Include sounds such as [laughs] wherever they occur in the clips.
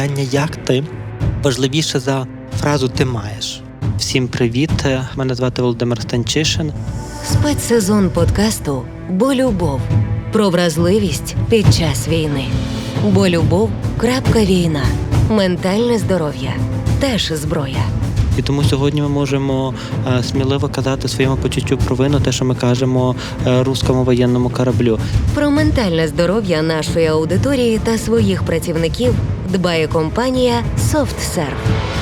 питання, як ти важливіше за фразу ти маєш. Всім привіт! Мене звати Володимир Станчишин. Спецсезон подкасту Бо любов про вразливість під час війни. Бо любов крапка війна. Ментальне здоров'я теж зброя. І тому сьогодні ми можемо е, сміливо казати своєму почуттю провину, те, що ми кажемо рускому руському воєнному кораблю. Про ментальне здоров'я нашої аудиторії та своїх працівників дбає компанія SoftServe.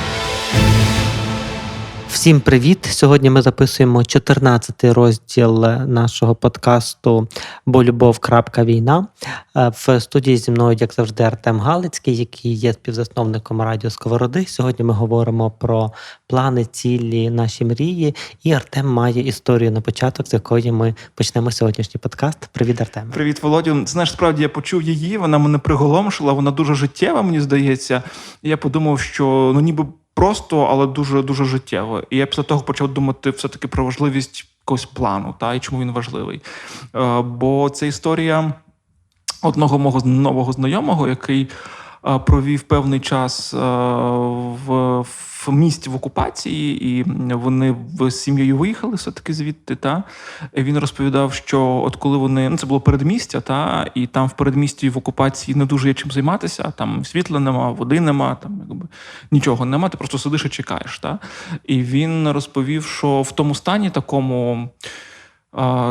Всім привіт! Сьогодні ми записуємо 14-й розділ нашого подкасту Бо любов. війна. Е, В студії зі мною, як завжди, Артем Галицький, який є співзасновником радіо Сковороди. Сьогодні ми говоримо про плани, цілі, наші мрії. І Артем має історію на початок, з якої ми почнемо сьогоднішній подкаст. Привіт, Артем. Привіт, Володю. Знаєш, справді я почув її, вона мене приголомшила, вона дуже життєва, мені здається. Я подумав, що ну ніби просто, але дуже дуже життєво. І я після того почав думати все-таки про важливість якогось плану, та і чому він важливий. Е, бо це історія одного мого нового знайомого, який провів певний час е, в, в місті в окупації, і вони в сім'єю виїхали все-таки звідти. Та він розповідав, що от коли вони ну це було передмістя, та і там в передмісті в окупації не дуже є чим займатися. Там світла нема, води нема, там якби нічого нема. Ти просто сидиш і чекаєш. Та? І він розповів, що в тому стані такому.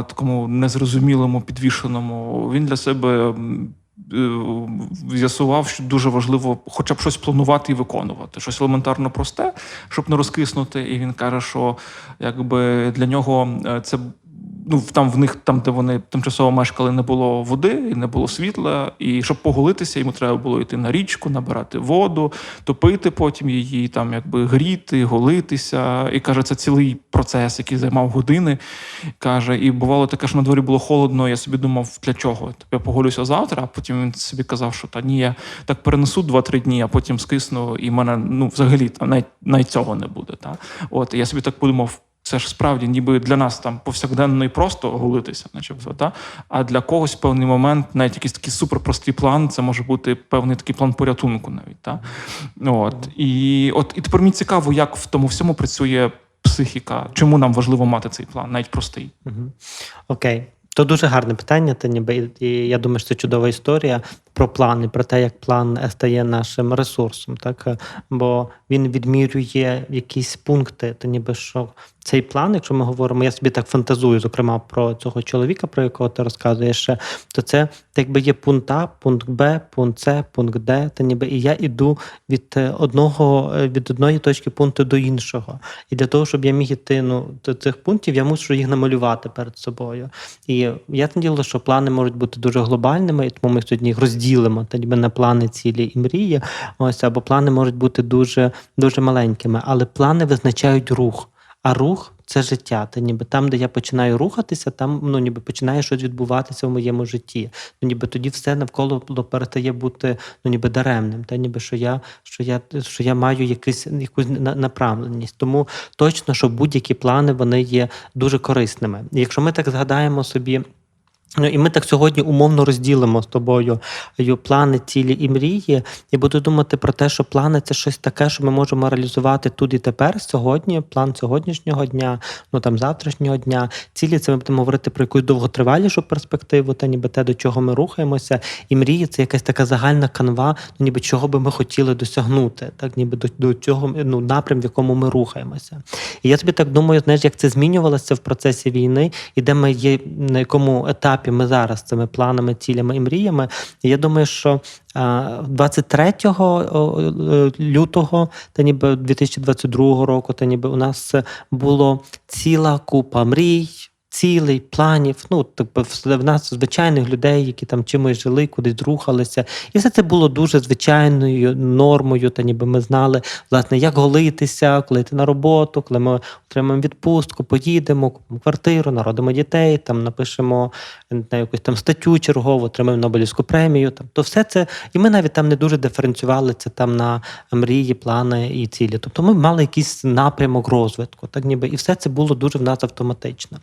Такому незрозумілому, підвішеному, він для себе е, з'ясував, що дуже важливо хоча б щось планувати і виконувати, щось елементарно просте, щоб не розкиснути. І він каже, що якби для нього е, це ну там в них, там де вони тимчасово мешкали, не було води, і не було світла. І щоб поголитися, йому треба було йти на річку, набирати воду, топити потім її, там якби гріти, голитися. І каже, це цілий процес, який займав години. Каже, і бувало таке, що на дворі було холодно. Я собі думав, для чого? Тобто Я поголюся завтра, а потім він собі казав, що та ні, я так перенесу 2-3 дні, а потім скисну, і в мене ну взагалі там навіть, навіть цього не буде. Та? От я собі так подумав. Це ж справді, ніби для нас там повсякденно і просто голитися, начебто, та а для когось в певний момент, навіть якийсь такий суперпростий план, це може бути певний такий план порятунку, навіть та от і от і тепер мені цікаво, як в тому всьому працює психіка. Чому нам важливо мати цей план, навіть простий. Окей. То дуже гарне питання. Та ніби і я думаю, що це чудова історія про плани, про те, як план стає нашим ресурсом, так бо він відмірює якісь пункти, та ніби що цей план, якщо ми говоримо, я собі так фантазую, зокрема про цього чоловіка, про якого ти розказуєш, то це якби є пункт А, пункт Б, пункт С, пункт Д, та ніби і я іду від одного від одної точки пункту до іншого. І для того, щоб я міг іти ну, до цих пунктів, я мушу їх намалювати перед собою. І я наділа, що плани можуть бути дуже глобальними, і тому ми сьогодні їх розділимо та ніби на плани, цілі і мрії. Ось або плани можуть бути дуже дуже маленькими, але плани визначають рух. А рух це життя. Та ніби там, де я починаю рухатися, там ну ніби починає щось відбуватися в моєму житті. Ну ніби тоді все навколо перестає бути ну ніби даремним. Та ніби що я що я, що я маю якийсь якусь направленість. Тому точно, що будь-які плани вони є дуже корисними. І якщо ми так згадаємо собі. Ну, і ми так сьогодні умовно розділимо з тобою плани, цілі і мрії. І буду думати про те, що плани це щось таке, що ми можемо реалізувати тут і тепер, сьогодні, план сьогоднішнього дня, ну там завтрашнього дня. Цілі це ми будемо говорити про якусь довготривалішу перспективу, та ніби те, до чого ми рухаємося. І мрії це якась така загальна канва, ну ніби чого би ми хотіли досягнути, так ніби до, до цього ну, напрям, в якому ми рухаємося. І я собі так думаю, знаєш, як це змінювалося в процесі війни, і де ми є на якому етапі ми зараз цими планами, цілями і мріями. Я думаю, що 23 лютого, та ніби 2022 року, та ніби у нас було ціла купа мрій. Цілей, планів, ну тобто в нас звичайних людей, які там чимось жили, кудись рухалися, і все це було дуже звичайною нормою. Та ніби ми знали, власне, як голитися, коли йти на роботу, коли ми отримаємо відпустку, поїдемо, купимо квартиру, народимо дітей, там напишемо на якусь там статтю чергову, отримаємо Нобелівську премію. Там то все це, і ми навіть там не дуже диференціювали це там на мрії, плани і цілі. Тобто ми мали якийсь напрямок розвитку, так ніби і все це було дуже в нас автоматично.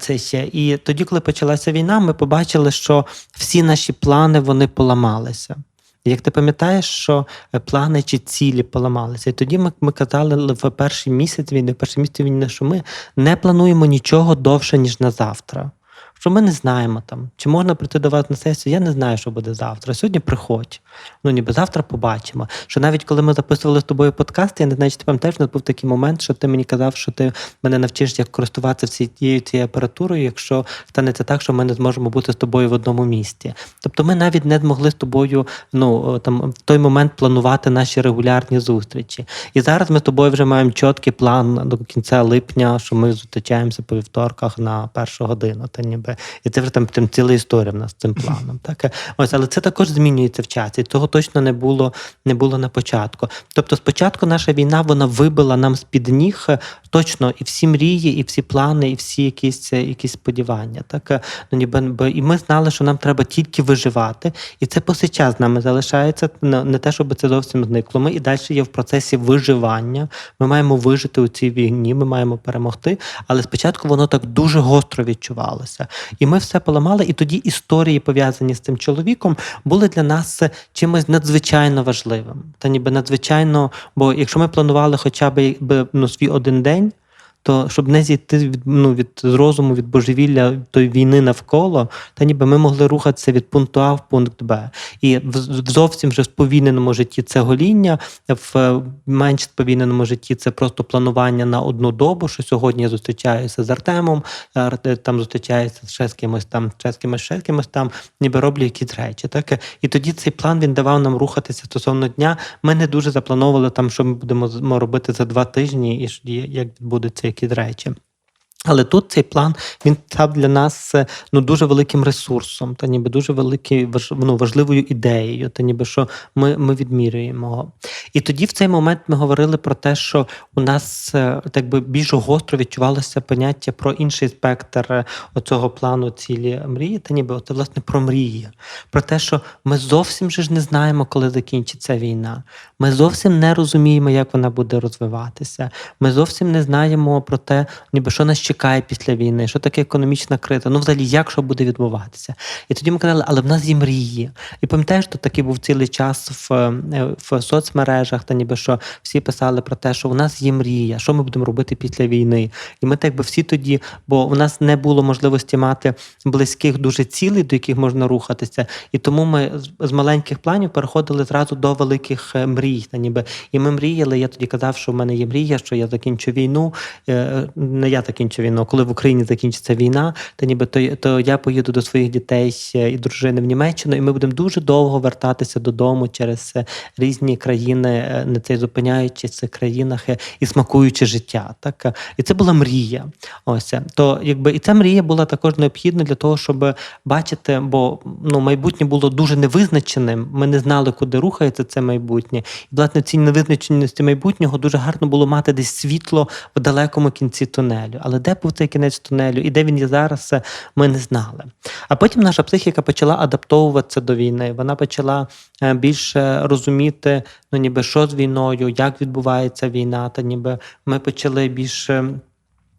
Це ще. І тоді, коли почалася війна, ми побачили, що всі наші плани вони поламалися. Як ти пам'ятаєш, що е, плани чи цілі поламалися? І тоді ми, ми казали в перший місяць війни, в перший місяць війни, що ми не плануємо нічого довше, ніж на завтра. Що ми не знаємо там, чи можна прийти до вас на сесію, я не знаю, що буде завтра. Сьогодні приходь. Ну ніби завтра побачимо. Що навіть коли ми записували з тобою подкаст, я не знаю, чи ти пам'ятаєш, у нас був такий момент, що ти мені казав, що ти мене навчиш, як користуватися всією цією апаратурою, якщо станеться так, що ми не зможемо бути з тобою в одному місті. Тобто ми навіть не змогли з тобою ну там в той момент планувати наші регулярні зустрічі. І зараз ми з тобою вже маємо чіткий план до кінця липня, що ми зустрічаємося по вівторках на першу годину. Та ніби і це вже там, там ціла історія в нас з цим планом. Так ось, але це також змінюється в часі. Того точно не було не було на початку. Тобто, спочатку наша війна вона вибила нам з під ніг е, точно і всі мрії, і всі плани, і всі якісь е, якісь сподівання. Так е, ну ніби бо і ми знали, що нам треба тільки виживати, і це по сей час з нами залишається. Не те, щоб це зовсім зникло. Ми і далі є в процесі виживання. Ми маємо вижити у цій війні, ми маємо перемогти. Але спочатку воно так дуже гостро відчувалося. І ми все поламали. І тоді історії, пов'язані з цим чоловіком, були для нас чимось надзвичайно важливим. Та ніби надзвичайно, бо якщо ми планували хоча б ну, свій один день. То щоб не зійти від ну від розуму від божевілля тої війни навколо, та ніби ми могли рухатися від пункту А в пункт Б. І в, в зовсім вже сповільненому житті це гоління, в менш сповільненому житті це просто планування на одну добу. Що сьогодні я зустрічаюся з Артемом, Ар- там зустрічаюся ще з кимось там, ще з кимось, ще з кимось там, ніби роблю якісь речі. Так і тоді цей план він давав нам рухатися стосовно дня. Ми не дуже заплановували там, що ми будемо робити за два тижні, і ж- і як відбудуться якісь речі. Але тут цей план він став для нас е, ну дуже великим ресурсом, та ніби дуже великий ну, важливою ідеєю, та ніби що ми, ми відмірюємо. І тоді в цей момент ми говорили про те, що у нас е, так би більш гостро відчувалося поняття про інший спектр е, оцього плану цілі мрії, та ніби це власне про мрії, про те, що ми зовсім же ж не знаємо, коли закінчиться війна. Ми зовсім не розуміємо, як вона буде розвиватися. Ми зовсім не знаємо про те, ніби що нас чекає після війни, що таке економічна криза. Ну, взагалі, як що буде відбуватися. І тоді ми казали, але в нас є мрії. І пам'ятаєш, що такий був цілий час в, е, в соцмережах, та ніби що всі писали про те, що у нас є мрія, що ми будемо робити після війни. І ми так би всі тоді, бо у нас не було можливості мати близьких дуже цілей, до яких можна рухатися. І тому ми з- з маленьких планів переходили зразу до великих е, мрій. Та ніби і ми мріяли. Я тоді казав, що в мене є мрія, що я закінчу війну. Е, Не я закінчу війну, а коли в Україні закінчиться війна, то ніби то, то я поїду до своїх дітей е, і дружини в Німеччину, і ми будемо дуже довго вертатися додому через е, різні країни, не цей зупиняючись в цих країнах е, і смакуючи життя. Так і це була мрія. Ось то, якби і ця мрія була також необхідна для того, щоб бачити, бо ну майбутнє було дуже невизначеним. Ми не знали, куди рухається це майбутнє. І власне цій невизначеності майбутнього дуже гарно було мати десь світло в далекому кінці тунелю. Але де був цей кінець тунелю і де він є зараз, ми не знали. А потім наша психіка почала адаптовуватися до війни. Вона почала е, більше розуміти, ну ніби що з війною, як відбувається війна, та ніби ми почали більше.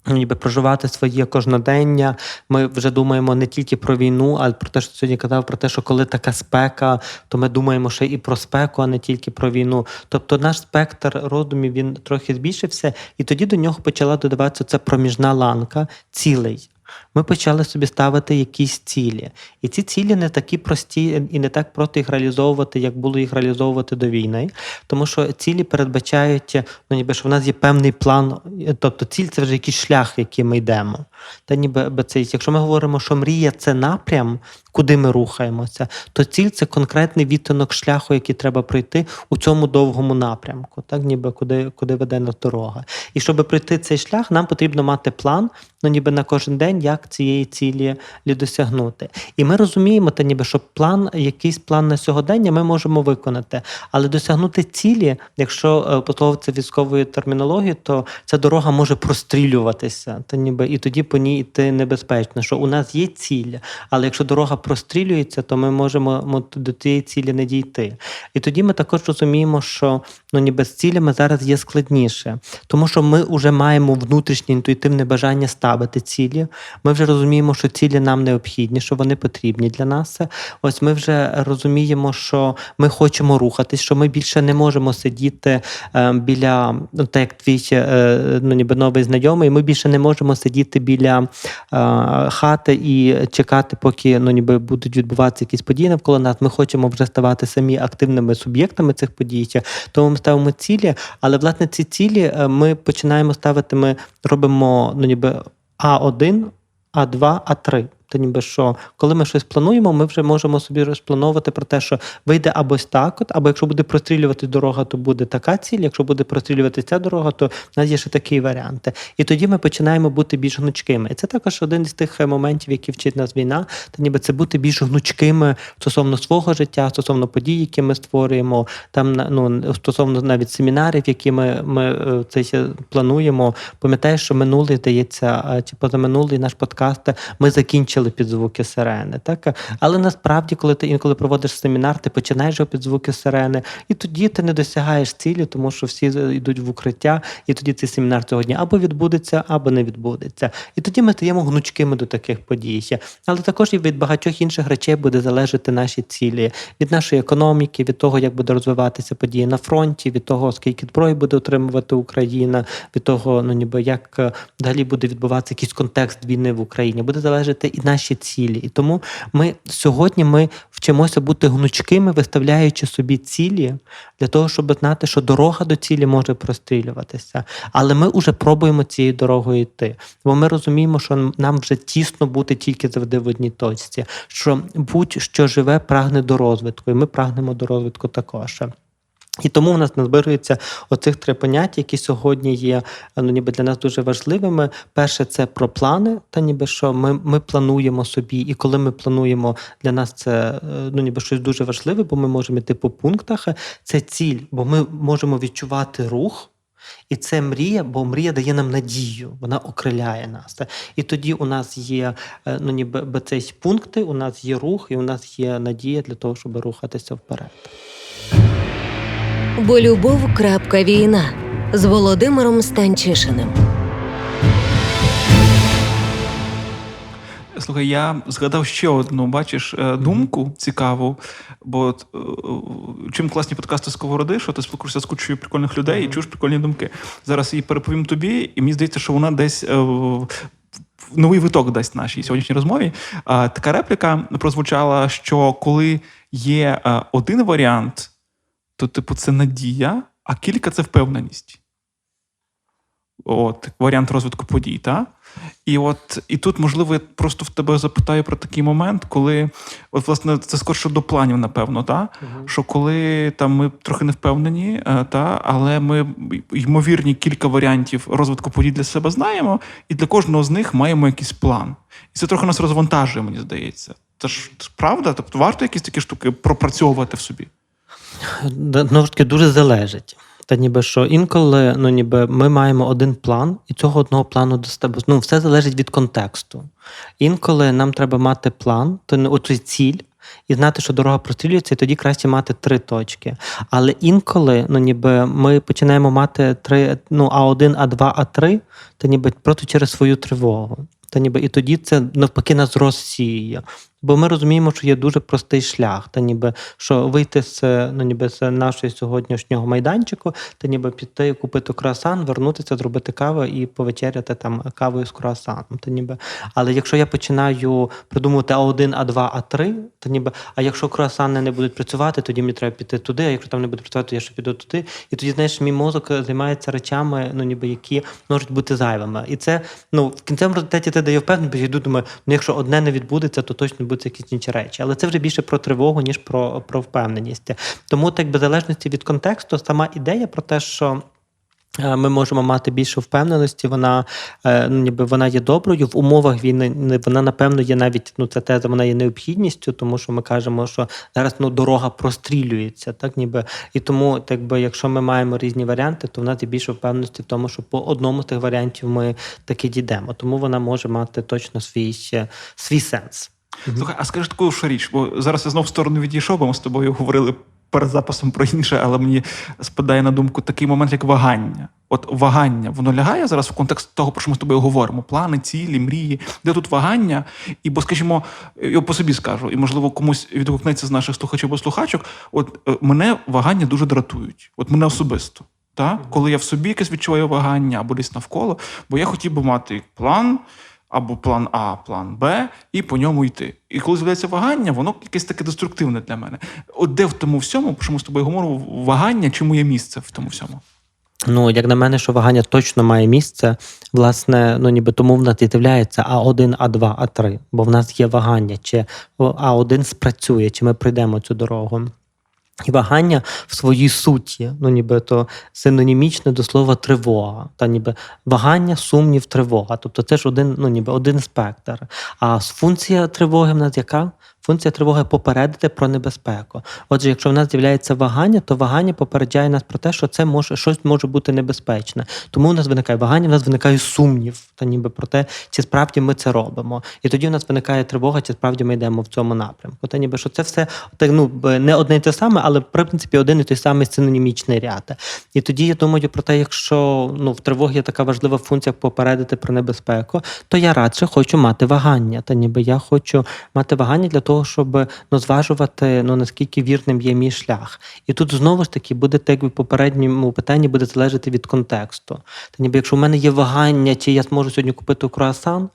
Ніби проживати своє кожнодення. Ми вже думаємо не тільки про війну, а й про те, що сьогодні казав, про те, що коли така спека, то ми думаємо ще і про спеку, а не тільки про війну. Тобто наш спектр роздумів він трохи збільшився, і тоді до нього почала додаватися ця проміжна ланка цілей. Ми почали собі ставити якісь цілі. І ці цілі не такі прості і не так просто їх реалізовувати, як було їх реалізовувати до війни. Тому що цілі передбачають, ну ніби що в нас є певний план, тобто ціль це вже якийсь шлях, який ми йдемо. Та ніби це, якщо ми говоримо, що мрія це напрям, куди ми рухаємося, то ціль це конкретний відтинок шляху, який треба пройти у цьому довгому напрямку, так ніби куди, куди веде нас дорога. І щоб пройти цей шлях, нам потрібно мати план, ну ніби на кожен день, як цієї цілі досягнути. І ми розуміємо, та ніби що план, якийсь план на сьогодення ми можемо виконати, але досягнути цілі, якщо е, пословиться військовою термінологією, то ця дорога може прострілюватися, та ніби і тоді по ній йти небезпечно. Що у нас є ціль, але якщо дорога прострілюється, то ми можемо мо- до цієї цілі не дійти. І тоді ми також розуміємо, що ну ніби з цілями зараз є складніше, тому що ми вже маємо внутрішнє інтуїтивне бажання ставити цілі. Ми вже розуміємо, що цілі нам необхідні, що вони потрібні для нас. Ось ми вже розуміємо, що ми хочемо рухатись, що ми більше не можемо сидіти е, біля, ну так як твій е, ну, ніби новий знайомий, ми більше не можемо сидіти біля е, хати і чекати, поки ну, ніби будуть відбуватися якісь події навколо нас. Ми хочемо вже ставати самі активними суб'єктами цих подій. Тому ставимо цілі, але власне ці цілі е, ми починаємо ставити. Ми робимо ну, ніби А1, А2, А3. То ніби що, коли ми щось плануємо, ми вже можемо собі розплановувати про те, що вийде або так, от, або якщо буде прострілювати дорога, то буде така ціль. Якщо буде прострілювати ця дорога, то в нас є ще такі варіанти. І тоді ми починаємо бути більш гнучкими. І це також один із тих е, моментів, які вчить нас війна, то ніби це бути більш гнучкими стосовно свого життя, стосовно подій, які ми створюємо, там ну стосовно навіть семінарів, які ми, ми е, це плануємо. Пам'ятаєш, що минулий здається, е, чи позаминулий наш подкаст ми закінчили під звуки сирени. Так але насправді, коли ти інколи проводиш семінар, ти починаєш його під звуки сирени, і тоді ти не досягаєш цілі, тому що всі йдуть в укриття, і тоді цей семінар цього дня або відбудеться, або не відбудеться. І тоді ми стаємо гнучкими до таких подій. Але також і від багатьох інших речей буде залежати наші цілі від нашої економіки, від того, як буде розвиватися події на фронті, від того, скільки зброї буде отримувати Україна, від того, ну ніби як е, взагалі буде відбуватися якийсь контекст війни в Україні, буде залежати і наші цілі. І тому ми сьогодні ми вчимося бути гнучкими, виставляючи собі цілі для того, щоб знати, що дорога до цілі може прострілюватися. Але ми вже пробуємо цією дорогою йти. Бо ми розуміємо, що нам вже тісно бути тільки завжди в одній точці, що будь-що живе прагне до розвитку, і ми прагнемо до розвитку також. І тому в нас назбирується оцих три поняття, які сьогодні є ну, ніби для нас дуже важливими. Перше, це про плани, та ніби що ми, ми плануємо собі, і коли ми плануємо, для нас це е, ну, ніби щось дуже важливе, бо ми можемо йти по пунктах. Це ціль, бо ми можемо відчувати рух. І це мрія, бо мрія дає нам надію, вона окриляє нас. І тоді у нас є е, ну, ніби би цей пункти, у нас є рух, і у нас є надія для того, щоб рухатися вперед. Бо любов. крапка війна з Володимиром Станчишиним. Слухай, я згадав ще одну, бачиш, е, думку цікаву. Бо от, е, чим класні подкасти Сковороди, що ти спілкуєшся з кучою прикольних людей і чуєш прикольні думки. Зараз її переповім тобі, і мені здається, що вона десь. е, Новий виток дасть нашій сьогоднішній розмові. А, Така репліка прозвучала, що коли є один варіант, то, типу, це надія, а кілька це впевненість. От, варіант розвитку подій, та? І от і тут, можливо, я просто в тебе запитаю про такий момент, коли, от, власне, це скорше до планів, напевно, та? що коли там ми трохи не впевнені, е, та, але ми ймовірні кілька варіантів розвитку подій для себе знаємо, і для кожного з них маємо якийсь план. І це трохи нас розвантажує, мені здається. Це ж правда? Тобто варто якісь такі штуки пропрацьовувати в собі. Ж таки, дуже залежить. Та ніби що інколи ну, ніби ми маємо один план, і цього одного плану достатньо. Ну, все залежить від контексту. Інколи нам треба мати план, то не оцю ціль, і знати, що дорога прострілюється, і тоді краще мати три точки. Але інколи, ну ніби ми починаємо мати три, ну, А1, А2, А3, то ніби просто через свою тривогу. Та ніби і тоді це навпаки нас розсіює. Бо ми розуміємо, що є дуже простий шлях, та ніби що вийти з ну ніби з нашого сьогоднішнього майданчику, та ніби піти купити круасан, вернутися, зробити каву і повечеряти там кавою з круасаном. Та ніби, але якщо я починаю придумувати А1, А2, А3, то ніби, а якщо круасани не будуть працювати, тоді мені треба піти туди. А якщо там не буде працювати, то я ще піду туди. І тоді, знаєш, мій мозок займається речами, ну ніби які можуть бути зайвими. І це ну в кінцевому результаті ти дає впевненість, бо йду, думаю, ну якщо одне не відбудеться, то точно будуть якісь інші речі. Але це вже більше про тривогу, ніж про, про впевненість. Тому, так би залежності від контексту, сама ідея про те, що. е, Ми можемо мати більше впевненості. Вона е, ну, ніби вона є доброю в умовах війни. Вона напевно є навіть ну ця теза. Вона є необхідністю, тому що ми кажемо, що зараз ну дорога прострілюється, так ніби і тому, так би, якщо ми маємо різні варіанти, то в нас є більше впевненості в тому, що по одному з тих варіантів ми таки дійдемо. Тому вона може мати точно свій свій сенс. Слухай, а скажи таку ж річ, бо зараз я знов в сторону відійшов, бо ми з тобою говорили перед записом про інше, але мені спадає на думку такий момент, як вагання. От вагання, воно лягає зараз в контекст того, про що ми з тобою говоримо: плани, цілі, мрії, де тут вагання, і бо, скажімо, я по собі скажу, і можливо комусь відгукнеться з наших слухачів або слухачок. От е, мене вагання дуже дратують, от мене особисто. Та? Коли я в собі якесь відчуваю вагання або десь навколо, бо я хотів би мати план, або план А, план Б, і по ньому йти. І коли з'являється вагання, воно якесь таке деструктивне для мене. От де в тому всьому, що ми з тобою говоримо, вагання, чому є місце в тому всьому? Ну, як на мене, що вагання точно має місце, власне, ну ніби тому в нас і з'являється А1, А2, А3, бо в нас є вагання, чи А1 спрацює, чи ми пройдемо цю дорогу. І вагання в своїй суті, ну ніби то синонімічне до слова тривога, та ніби вагання, сумнів, тривога. Тобто теж один, ну ніби один спектр. А функція тривоги в нас яка? Функція тривоги попередити про небезпеку. Отже, якщо в нас з'являється вагання, то вагання попереджає нас про те, що це може щось може бути небезпечне. Тому у нас виникає вагання, в нас виникає сумнів, та ніби про те, чи справді ми це робимо. І тоді у нас виникає тривога, чи справді ми йдемо в цьому напрямку. Та ніби що це все так, ну, не одне й те саме, але в принципі один і той самий синонімічний ряд. І тоді я думаю про те, якщо ну, в тривогі є така важлива функція попередити про небезпеку, то я радше хочу мати вагання. Та ніби я хочу мати вагання для того, щоб ну, зважувати, ну наскільки вірним є мій шлях. І тут знову ж таки буде так в попередньому питанні буде залежати від контексту. Та ніби якщо в мене є вагання, чи я зможу сьогодні купити круасан,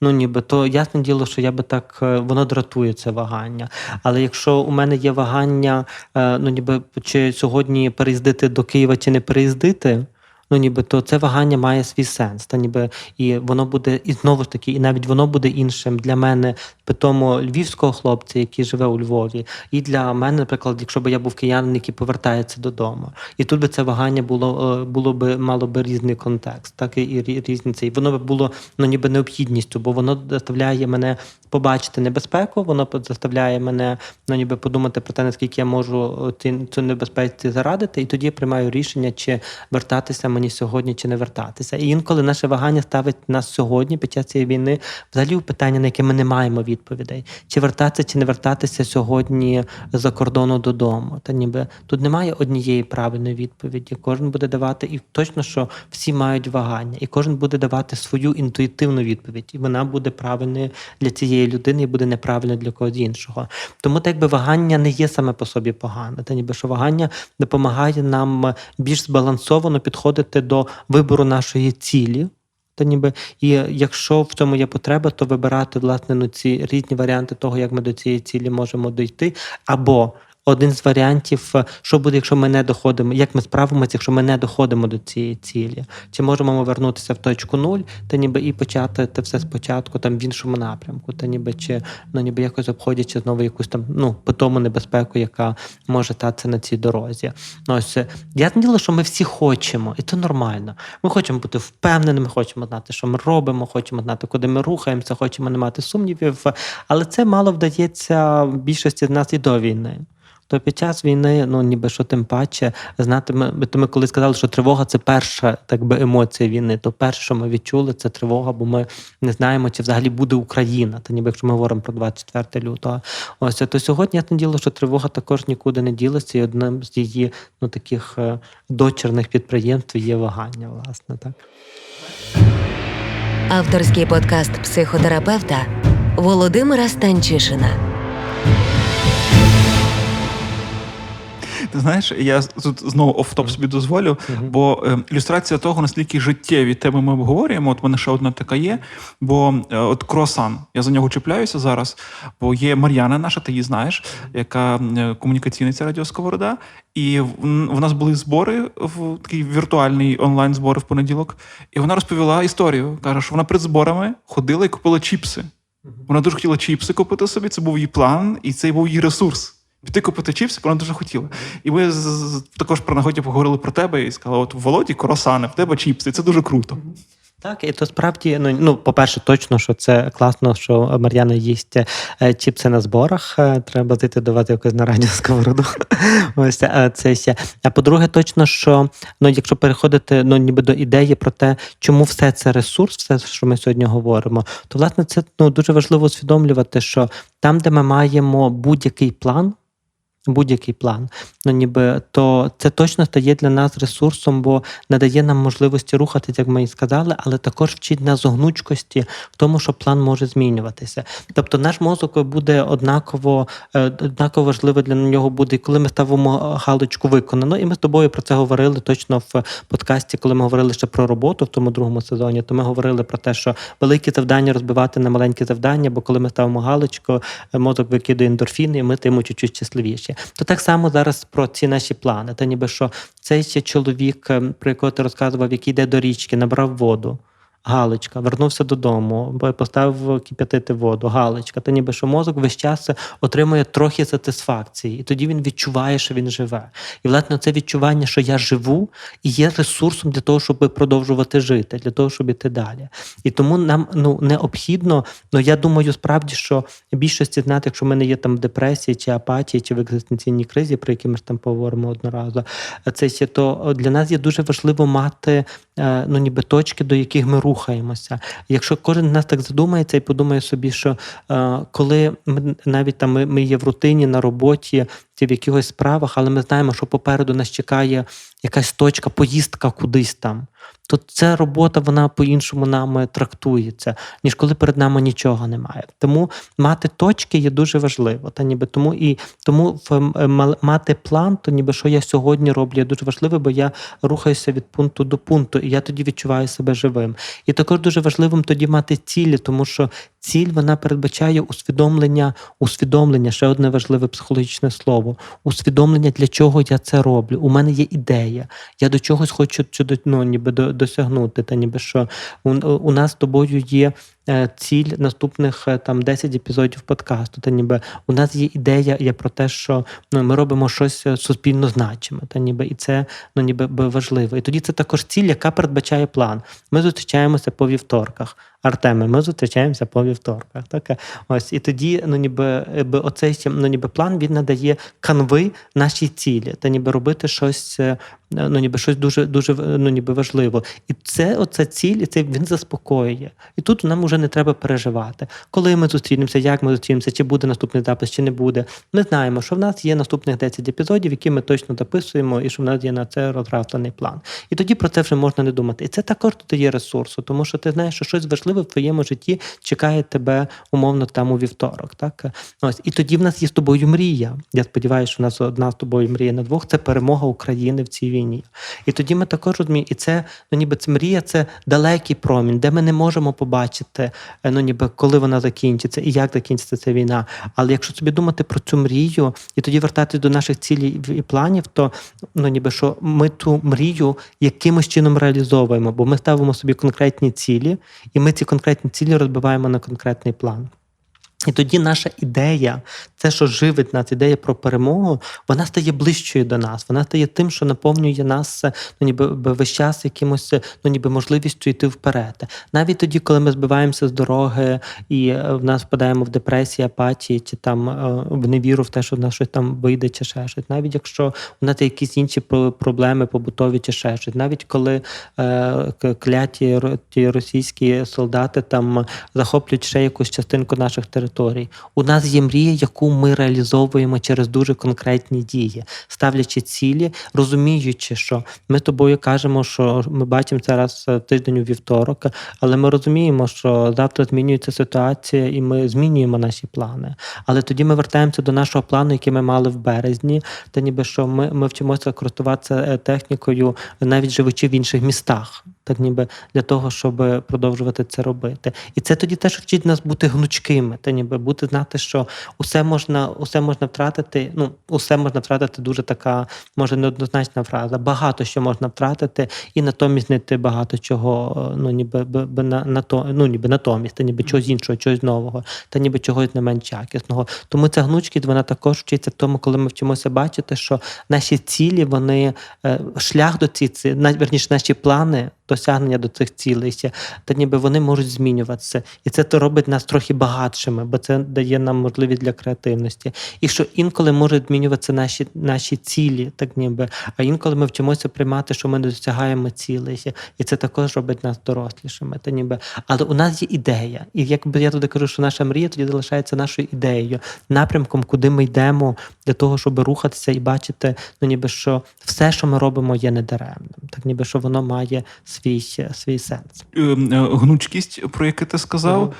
Ну, ніби то ясне діло, що я би так е, воно дратує це вагання. Але якщо у мене є вагання, е, ну ніби чи сьогодні переїздити до Києва, чи не переїздити. Ну, ніби то це вагання має свій сенс, та ніби і воно буде, і знову ж таки, і навіть воно буде іншим. Для мене, питому львівського хлопця, який живе у Львові, і для мене, наприклад, якщо б я був киянин, який повертається додому, і тут би це вагання було було би мало би різний контекст, так і різниця. І воно би було ну ніби необхідністю, бо воно заставляє мене побачити небезпеку, воно заставляє мене ну ніби подумати про те, наскільки я можу цю небезпеці зарадити, і тоді я приймаю рішення, чи вертатися мені сьогодні, чи не вертатися. І інколи наше вагання ставить нас сьогодні під час цієї війни взагалі в питання, на яке ми не маємо відповідей, чи вертатися, чи не вертатися сьогодні за кордону додому. Та ніби тут немає однієї правильної відповіді. Кожен буде давати, і точно, що всі мають вагання, і кожен буде давати свою інтуїтивну відповідь, і вона буде правильною для цієї людини і буде неправильною для когось іншого. Тому так би вагання не є саме по собі погане. Та ніби що вагання допомагає нам більш збалансовано підходити до вибору нашої цілі. Та ніби і якщо в цьому є потреба, то вибирати власне ну, ці різні варіанти того, як ми до цієї цілі можемо дійти, або один з варіантів, що буде, якщо ми не доходимо, як ми справимося, якщо ми не доходимо до цієї цілі, чи можемо ми вернутися в точку нуль, та ніби і почати те все спочатку, там в іншому напрямку, та ніби чи ну ніби якось обходячи знову якусь там ну питому небезпеку, яка може статися на цій дорозі. Ну, ось я діло, що ми всі хочемо, і це нормально. Ми хочемо бути впевненими, хочемо знати, що ми робимо, хочемо знати, куди ми рухаємося, хочемо не мати сумнівів, але це мало вдається більшості з нас і до війни то під час війни, ну ніби що тим паче, знати ми, то ми коли сказали, що тривога це перша так би емоція війни, то перше, що ми відчули, це тривога, бо ми не знаємо, чи взагалі буде Україна. Та ніби якщо ми говоримо про 24 лютого. Ось то сьогодні я діло, що тривога також нікуди не ділиться, і одним з її ну таких е, дочерних підприємств є вагання, власне, так. Авторський подкаст психотерапевта Володимира Станчишина. Ти знаєш, я тут знову офтоп собі дозволю, бо е, ілюстрація того, наскільки життєві теми ми обговорюємо, от в мене ще одна така є. Бо е, от круасан, я за нього чіпляюся зараз, бо є Мар'яна наша, ти її знаєш, яка е, комунікаційниця Радіо Сковорода. І в, в нас були збори в такий віртуальний онлайн збори в понеділок. І вона розповіла історію. Каже, що вона перед зборами ходила і купила чіпси. Вона дуже хотіла чіпси купити собі. Це був її план, і це був її ресурс. Піти купити чіпси, вона дуже хотіла. І ми також про нагоді поговорили про тебе і сказали: от Володі коросани, в тебе чіпси, це дуже круто. Так, і то справді, ну ну, по-перше, точно, що це класно, що Мар'яна їсть е, чіпси на зборах. Е, треба зайти давати якось на радіо сковороду. [laughs] Ось е, це ще. А по-друге, точно, що ну, якщо переходити ну, ніби до ідеї про те, чому все це ресурс, все, що ми сьогодні говоримо, то власне це ну, дуже важливо усвідомлювати, що там, де ми маємо будь-який план. Будь-який план. Ну ніби то це точно стає для нас ресурсом, бо надає нам можливості рухатися, як ми і сказали, але також вчить нас гнучкості в тому, що план може змінюватися. Тобто наш мозок буде однаково е, однаково важливо для нього буде, коли ми ставимо галочку виконано. І ми з тобою про це говорили точно в подкасті, коли ми говорили ще про роботу в тому другому сезоні. То ми говорили про те, що великі завдання розбивати на маленькі завдання, бо коли ми ставимо галочку, е, мозок викидує ендорфіни, і ми тим чуть-чуть щасливіші. То так само зараз про ці наші плани. Та ніби що цей ще чоловік, е, про якого ти розказував, який йде до річки, набрав воду. Галочка, вернувся додому, поставив кип'ятити воду, галочка. Та ніби що мозок весь час отримує трохи сатисфакції, і тоді він відчуває, що він живе. І власне це відчування, що я живу, і є ресурсом для того, щоб продовжувати жити, для того, щоб іти далі. І тому нам ну необхідно. Ну я думаю, справді, що більшості знати, якщо в мене є там депресії чи апатії, чи в екзистенційній кризі, про які ми ж там поговоримо одноразово, це то для нас є дуже важливо мати е, ну ніби точки, до яких ми рухаємося. Якщо кожен з нас так задумається і подумає собі, що е, коли ми навіть там ми, ми є в рутині на роботі в якихось справах, але ми знаємо, що попереду нас чекає якась точка, поїздка кудись там. То ця робота вона по-іншому нами трактується, ніж коли перед нами нічого немає. Тому мати точки є дуже важливо. Та ніби тому і тому мати план, то ніби що я сьогодні роблю, є дуже важливо, бо я рухаюся від пункту до пункту, і я тоді відчуваю себе живим. І також дуже важливим тоді мати цілі, тому що ціль вона передбачає усвідомлення, усвідомлення, ще одне важливе психологічне слово. Усвідомлення, для чого я це роблю. У мене є ідея. Я до чогось хочу ну, ніби досягнути. Та ніби що у, у нас з тобою є Е, ціль наступних е, там 10 епізодів подкасту. Та ніби у нас є ідея є про те, що ну ми робимо щось е, суспільно значиме, та ніби і це ну ніби важливо. І тоді це також ціль, яка передбачає план. Ми зустрічаємося по вівторках. Артеме, ми зустрічаємося по вівторках. Так ось і тоді, ну ніби оцей ну, ніби план він надає канви нашій цілі, та ніби робити щось, ну ніби щось дуже дуже ну ніби важливо. І це оця ціль, і це він заспокоює. І тут нам уже не треба переживати, коли ми зустрінемося, як ми зустрінемося, чи буде наступний запис, чи не буде. Ми знаємо, що в нас є наступних 10 епізодів, які ми точно записуємо, і що в нас є на це розграфлений план. І тоді про це вже можна не думати. І це також додає ресурсу, тому що ти знаєш, що щось важливе в твоєму житті чекає тебе умовно там у вівторок. Так ось і тоді в нас є з тобою мрія. Я сподіваюся, що в нас одна з тобою мрія на двох це перемога України в цій війні. І тоді ми також розуміємо, і це ну ніби це мрія, це далекий промінь, де ми не можемо побачити. Е, ну ніби коли вона закінчиться і як закінчиться ця війна. Але якщо собі думати про цю мрію і тоді вертатись до наших цілей і планів, то ну ніби що ми ту мрію якимось чином реалізовуємо, бо ми ставимо собі конкретні цілі, і ми ці конкретні цілі розбиваємо на конкретний план. І тоді наша ідея, це, що живить нас, ідея про перемогу, вона стає ближчою до нас. Вона стає тим, що наповнює нас ну, ніби весь час якимось ну, ніби можливістю йти вперед. Навіть тоді, коли ми збиваємося з дороги і е, в нас впадаємо в депресію, апатії, чи там е, в невіру в те, що в нас щось там вийде, чи ще щось. Навіть якщо у нас є якісь інші проблеми побутові, чи ще щось, навіть коли е, кляті ті російські солдати там захоплюють ще якусь частинку наших територій територій. У нас є мрія, яку ми реалізовуємо через дуже конкретні дії, ставлячи цілі, розуміючи, що ми тобою кажемо, що ми бачимо це раз в тиждень у вівторок, але ми розуміємо, що завтра змінюється ситуація, і ми змінюємо наші плани. Але тоді ми вертаємося до нашого плану, який ми мали в березні, та ніби що ми, ми вчимося користуватися е, технікою, навіть живучи в інших містах так ніби для того, щоб продовжувати це робити. І це тоді теж вчить нас бути гнучкими, та ніби бути знати, що усе можна, усе можна втратити. Ну, усе можна втратити дуже така, може, неоднозначна фраза. Багато що можна втратити, і натомість знайти багато чого, ну ніби би на, на то, ну ніби натомість, та ніби чогось іншого, чогось нового, та ніби чогось не менш якісного. Тому ця гнучкість вона також вчиться в тому, коли ми вчимося бачити, що наші цілі, вони е, шлях до ці, верніше, наші плани досягнення до цих цілей, та ніби вони можуть змінюватися. І це то робить нас трохи багатшими, бо це дає нам можливість для креативності. І що інколи можуть змінюватися наші, наші цілі, так ніби, а інколи ми вчимося приймати, що ми не досягаємо цілей. І це також робить нас дорослішими. Та ніби. Але у нас є ідея. І якби я туди кажу, що наша мрія тоді залишається нашою ідеєю, напрямком, куди ми йдемо для того, щоб рухатися і бачити, ну ніби що все, що ми робимо, є недаремним. Так ніби що воно має свій, свій сенс. Е, е, Гнучкість, про яке ти сказав, Мгм.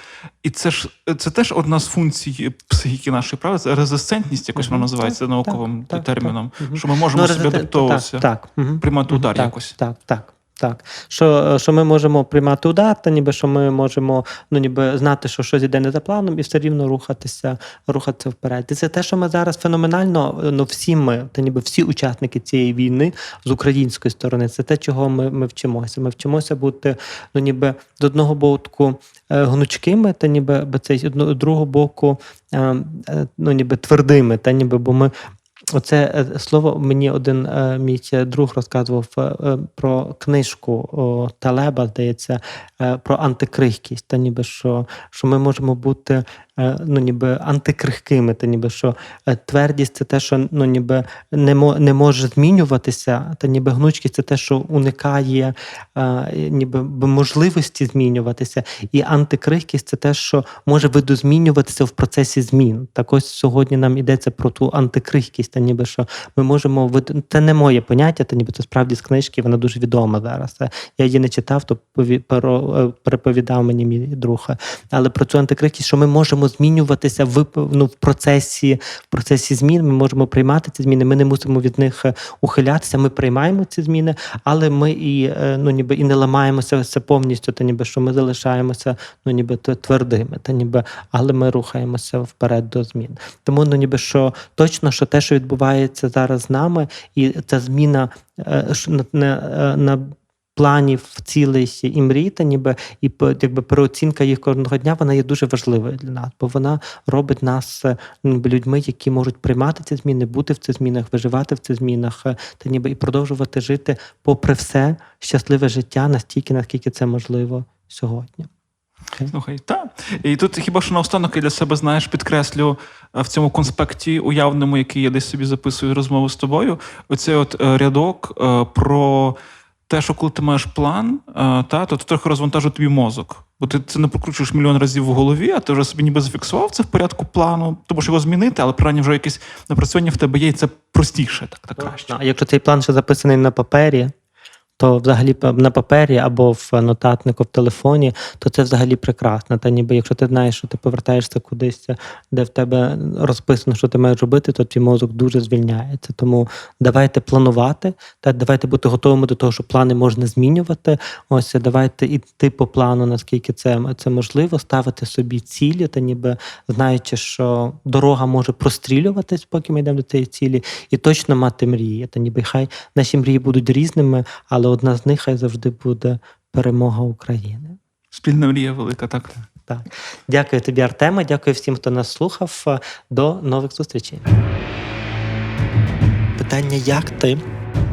і це ж це теж одна з функцій психіки нашої прави Це резистентність, якось вона називається науковим терміном. Що ми можемо собі резидент- адаптовуватися, приймати удар так, якось. Так, так. Так, що, що ми можемо приймати удар, та ніби що ми можемо ну, ніби знати, що щось іде не за планом, і все рівно рухатися, рухатися вперед. І це те, що ми зараз феноменально, ну всі ми, та ніби всі учасники цієї війни з української сторони, це те, чого ми, ми вчимося. Ми вчимося бути ну, ніби з одного боку е, гнучкими, та ніби з другого боку, е, е, ну ніби твердими, та ніби, бо ми Оце е, слово мені один е, мій друг розказував е, про книжку Талеба, здається, про антикрихкість. Та ніби що, що ми можемо бути ну, ніби антикрихкими, та ніби що е, твердість це те, що ну, ніби не, не може змінюватися, та ніби гнучкість це те, що уникає е, ніби можливості змінюватися. І антикрихкість це те, що може видозмінюватися в процесі змін. Так ось сьогодні нам йдеться про ту антикрихкість, та ніби що ми можемо. Це не моє поняття, та ніби це справді з книжки, вона дуже відома зараз. Я її не читав, то е, переповідав мені мій друг. Але про цю антикрихкість, що ми можемо змінюватися в, ну, в процесі в процесі змін, ми можемо приймати ці зміни, ми не мусимо від них е, ухилятися, ми приймаємо ці зміни, але ми і е, ну ніби і не ламаємося це повністю, та ніби що ми залишаємося ну ніби твердими, та ніби, але ми рухаємося вперед до змін. Тому ну ніби що точно, що те, що відбувається зараз з нами, і ця зміна е, на, на планів, цілей і мрій, та ніби і якби переоцінка їх кожного дня, вона є дуже важливою для нас, бо вона робить нас е, ніби людьми, які можуть приймати ці зміни, бути в цих змінах, виживати в цих змінах, е, та ніби і продовжувати жити попри все щасливе життя настільки, наскільки це можливо сьогодні. Слухай, так. І тут хіба що наостанок я для себе, знаєш, підкреслю е, в цьому конспекті уявному, який я десь собі записую розмову з тобою. Оцей от рядок про те, що коли ти маєш план, е, та, то ти трохи розвантажує тобі мозок. Бо ти це не прокручуєш мільйон разів в голові, а ти вже собі ніби зафіксував це в порядку плану, тому що його змінити, але принаймні вже якесь напрацювання в тебе є, і це простіше, так, так краще. А якщо цей план ще записаний на папері, то взагалі на папері або в нотатнику в телефоні, то це взагалі прекрасно. Та ніби якщо ти знаєш, що ти повертаєшся кудись, де в тебе розписано, що ти маєш робити, то твій мозок дуже звільняється. Тому давайте планувати, та давайте бути готовими до того, що плани можна змінювати. Ось давайте йти по плану, наскільки це, це можливо, ставити собі цілі, та ніби знаючи, що дорога може прострілюватись, поки ми йдемо до цієї цілі, і точно мати мрії. Та ніби хай наші мрії будуть різними, але одна з них хай завжди буде перемога України. Спільна мрія велика, так. Так, дякую тобі, Артема. Дякую всім, хто нас слухав. До нових зустрічей. Питання як ти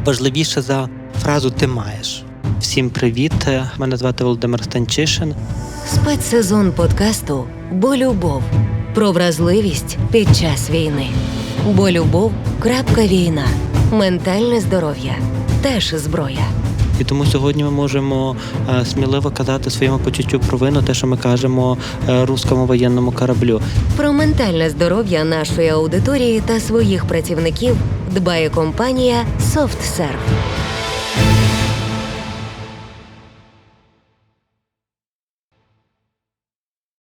важливіше за фразу ти маєш. Всім привіт! Мене звати Володимир Станчишин. Спецсезон подкасту Бо любов про вразливість під час війни. Бо любов. крапка війна. Ментальне здоров'я теж зброя. І тому сьогодні ми можемо е, сміливо казати своєму почуттю провину, те, що ми кажемо е, руському воєнному кораблю. Про ментальне здоров'я нашої аудиторії та своїх працівників дбає компанія SoftServe.